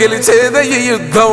గెలిచేదే ఈ యుద్ధం.